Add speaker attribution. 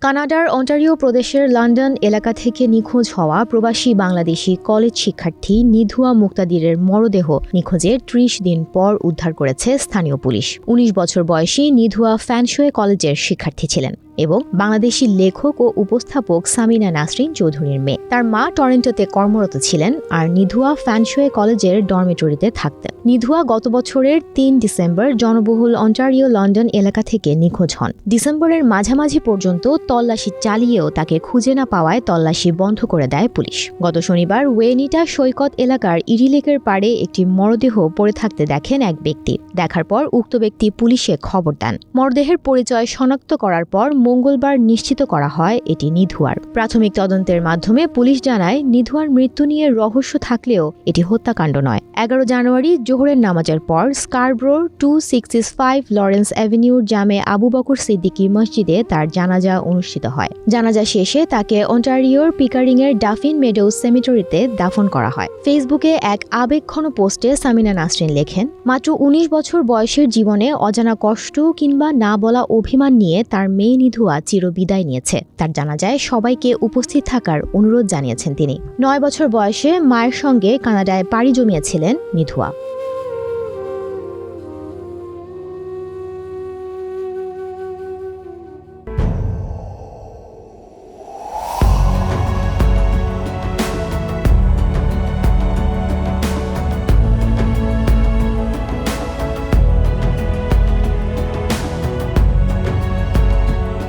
Speaker 1: কানাডার অন্টারিও প্রদেশের লন্ডন এলাকা থেকে নিখোঁজ হওয়া প্রবাসী বাংলাদেশি কলেজ শিক্ষার্থী নিধুয়া মুক্তাদিরের মরদেহ নিখোঁজের ত্রিশ দিন পর উদ্ধার করেছে স্থানীয় পুলিশ। ১৯ বছর বয়সী নিধুয়া ফ্যানশোয়ে কলেজের শিক্ষার্থী ছিলেন। এবং বাংলাদেশি লেখক ও উপস্থাপক সামিনা নাসরিন চৌধুরীর মেয়ে। তার মা টরেন্টোতে কর্মরত ছিলেন আর নিধুয়া ফ্যানশোয়ে কলেজের ডরমেটরিতে থাকতেন। নিধুয়া গত বছরের তিন ডিসেম্বর জনবহুল অন্টারিও লন্ডন এলাকা থেকে নিখোঁজ হন। ডিসেম্বরের মাঝামাঝি পর্যন্ত তল্লাশি চালিয়েও তাকে খুঁজে না পাওয়ায় তল্লাশি বন্ধ করে দেয় পুলিশ। গত শনিবার ওয়েনিটা সৈকত এলাকার ইরিলেকের পাড়ে একটি মরদেহ পড়ে থাকতে দেখেন এক ব্যক্তি। দেখার পর উক্ত ব্যক্তি পুলিশে খবর দেন। মরদেহের পরিচয় শনাক্ত করার পর মঙ্গলবার নিশ্চিত করা হয় এটি নিধুয়ার। প্রাথমিক তদন্তের মাধ্যমে পুলিশ জানায়, নিধুয়ার মৃত্যু নিয়ে রহস্য থাকলেও এটি হত্যাকাণ্ড নয়। এগারো জানুয়ারি জোহরের নামাজের পর স্কারব্রোর টু সিক্স ফাইভ লরেন্স অ্যাভিনিউর জামে আবু বকর সিদ্দিকী মসজিদে তার জানাজা অনুষ্ঠিত হয়। জানাজা শেষে তাকে অন্টারিওর পিকারিংয়ের ডাফিন মেডোজ সেমিটরিতে দাফন করা হয়। ফেসবুকে এক আবেগঘন পোস্টে সামিনা নাসরিন লেখেন, মাত্র উনিশ বছর বয়সের জীবনে অজানা কষ্ট কিংবা না বলা অভিমান নিয়ে তার মেয়ে নিধুয়া চিরবিদায় নিয়েছে। তার জানাজায় সবাইকে উপস্থিত থাকার অনুরোধ জানিয়েছেন তিনি। নয় বছর বয়সে মায়ের সঙ্গে কানাডায় পাড়ি জমিয়েছিলেন নিধুয়া